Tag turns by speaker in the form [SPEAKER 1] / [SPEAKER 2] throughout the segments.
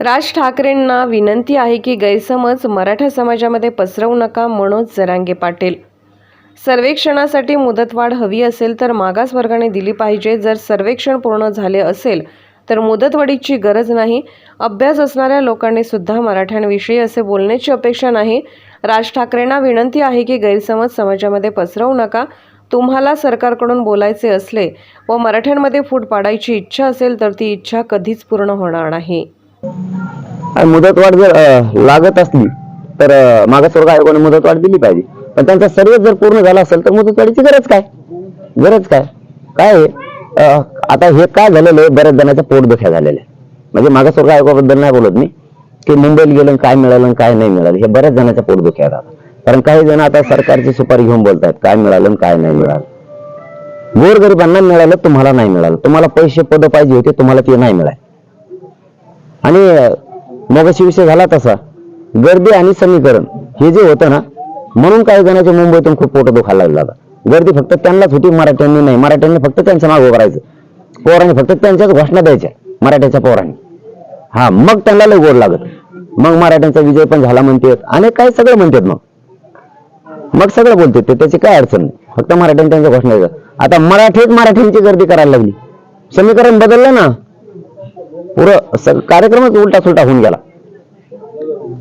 [SPEAKER 1] राज ठाकरेंना विनंती आहे की गैरसमज मराठा समाजामध्ये पसरवू नका मनोज जरांगे पाटील. सर्वेक्षणासाठी मुदतवाढ हवी असेल तर मागासवर्गाने दिली पाहिजे. जर सर्वेक्षण पूर्ण झाले असेल तर मुदतवाढीची गरज नाही. अभ्यास असणाऱ्या लोकांनी सुद्धा मराठ्यांविषयी असे बोलण्याची अपेक्षा नाही. राज ठाकरेंना विनंती आहे की गैरसमज समाजामध्ये पसरवू नका. तुम्हाला सरकारकडून बोलायचे असले व मराठ्यांमध्ये फूट पाडायची इच्छा असेल तर ती इच्छा कधीच पूर्ण होणार नाही.
[SPEAKER 2] मुदतवाढ जर लागत असली तर मागासवर्ग आयोगाने मुदतवाढ दिली पाहिजे. पण त्यांचा सर्व जर पूर्ण झाला असेल तर मुदतवाढीची गरज काय? गरज काय? काय आता हे काय झालेलं आहे? बऱ्याच जणांच्या पोटदुख्या झालेल्या आहे. म्हणजे मागासवर्ग आयोगाबद्दल नाही बोलत मी. की मुंबईला गेलं काय मिळालं काय नाही मिळालं हे बऱ्याच जणांच्या पोटदुख्या आहेत कारण काही जण आता सरकारची सुपारी घेऊन बोलतात काय मिळालं आणि काय नाही मिळालं. गोरगरिबांना मिळालं तुम्हाला नाही मिळालं. तुम्हाला पैसे पद पाहिजे होते तुम्हाला ते नाही मिळाले. आणि मगाशी विषय झाला तसा. गर्दी आणि समीकरण हे जे होतं ना म्हणून काही जणांच्या मुंबईतून खूप पोट दुखायला लागला होता गर्दी फक्त त्यांनाच होती मराठ्यांनी नाही. मराठ्यांनी फक्त त्यांच्या मागं करायचं. पोरांनी फक्त त्यांच्याच घोषणा द्यायच्या मराठ्याच्या पोरांनी. हा मग त्यांना लय गोड लागत. मग मराठ्यांचा विजय पण झाला म्हणतात. आणि काय सगळं म्हणतात मग? मग सगळं बोलतात ते. त्याची काय अडचण नाही. फक्त मराठ्यांनी त्यांच्या घोषणा द्यायचं आता मराठीत मराठ्यांची गर्दी करायला लागली. समीकरण बदललं ना. पुरं कार्यक्रमच उलटा सुलटा होऊन गेला.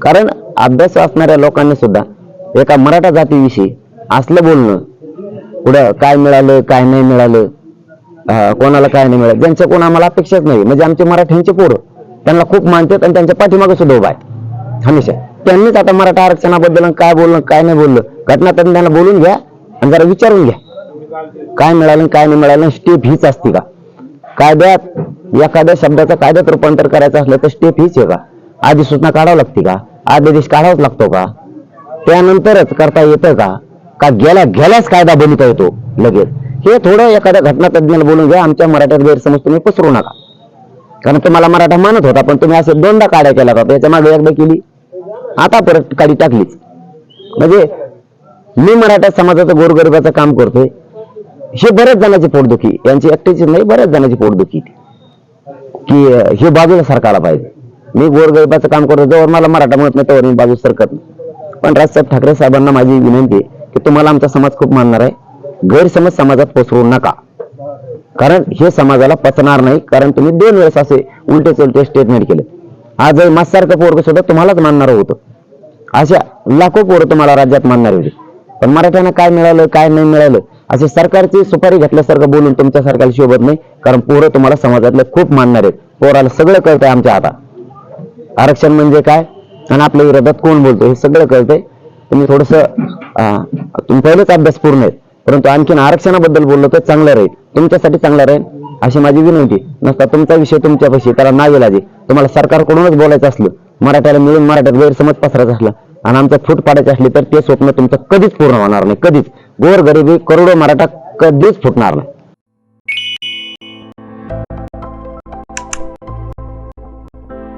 [SPEAKER 2] कारण अभ्यास असणाऱ्या लोकांनी सुद्धा एका मराठा जातीविषयी असलं बोलणं पुढं काय मिळालं काय नाही मिळालं कोणाला काय नाही मिळालं ज्यांच्या कोण आम्हाला अपेक्षाच नाही. म्हणजे आमचे मराठ्यांचे पोरं त्यांना खूप मानतात आणि त्यांच्या पाठीमागे सुद्धा उभा आहे. हमेशा. त्यांनीच आता मराठा आरक्षणाबद्दल आणि काय बोललं काय नाही बोललं घटनातज्ञांना बोलून घ्या आणि जरा विचारून घ्या. काय मिळालं काय नाही मिळालं स्टेप हीच असते का? कायद्यात एखाद्या शब्दाचं कायद्यात रूपांतर करायचं असलं तर स्टेप हीच आहे का आधी सूचना काढावं लागते का? आदेश काढावाच लागतो का? त्यानंतरच करता येतं का? का गेल्या गेल्याच कायदा बनवता येतो? लगेच. हे थोडं एखाद्या घटना तज्ञाला बोलून घ्या आमच्या मराठ्यात गैरसमज तुम्ही पसरू नका. कारण तुम्हाला मराठा मानत होता पण तुम्ही असे दोनदा काड्या केला होता त्याच्यामागे एकदा केली. आता परत काडी टाकलीच. म्हणजे मी मराठा समाजाचं गोरगरिबाचं काम करतोय. हे बऱ्याच जणांची पोटदुखी. यांची एकट्याची नाही बऱ्याच जणांची पोटदुखी की हे बाजूला सरकायला पाहिजे. मी गोरगरिबाचं काम करतो जवळ मला मराठा म्हणत नाही तेव्हा मी बाजू सरकत नाही. पण राजसाहेब ठाकरे साहेबांना माझी विनंती आहे की तुम्हाला आमचा समाज खूप मानणार आहे. गैरसमज समाजात पसरू नका. कारण हे समाजाला पचणार नाही कारण तुम्ही दोन वेळेस असे उलटे चलते स्टेटमेंट केले. आजही मास्सारखं पोरग सुद्धा तुम्हालाच मानणार होतं. अशा लाखो पोरं तुम्हाला राज्यात मानणार होते. पण मराठ्यांना काय मिळालं काय नाही मिळालं? असे सरकारची सुपारी घेतल्यासारखं बोलून तुमच्या सरकारला शोभत नाही कारण पोरं तुम्हाला समाजातले खूप मानणार आहेत. पोराला सगळं कळतंय आमच्या आता. आरक्षण म्हणजे काय? आणि आपल्या विरोधात कोण बोलतो हे सगळं कळतंय. तुम्ही थोडस तुम्ही पहिलेच अभ्यास पूर्ण आहेत. परंतु आणखीन आरक्षणाबद्दल बोललो तर चांगलं राहील. तुमच्यासाठी चांगलं राहील अशी माझी विनंती. नसता तुमचा विषय तुमच्यापाशी त्याला नाही इलाज तुम्हाला सरकारकडूनच बोलायचं असलं मराठ्याला मिळून मराठ्यात गैरसमज पसरायचं असलं आणि आमचं फूट पाडायचे असली तर ते स्वप्न तुमचं कधीच पूर्ण होणार नाही. कधीच. गोरगरिबी करोडो मराठा कधीच फुटणार नाही.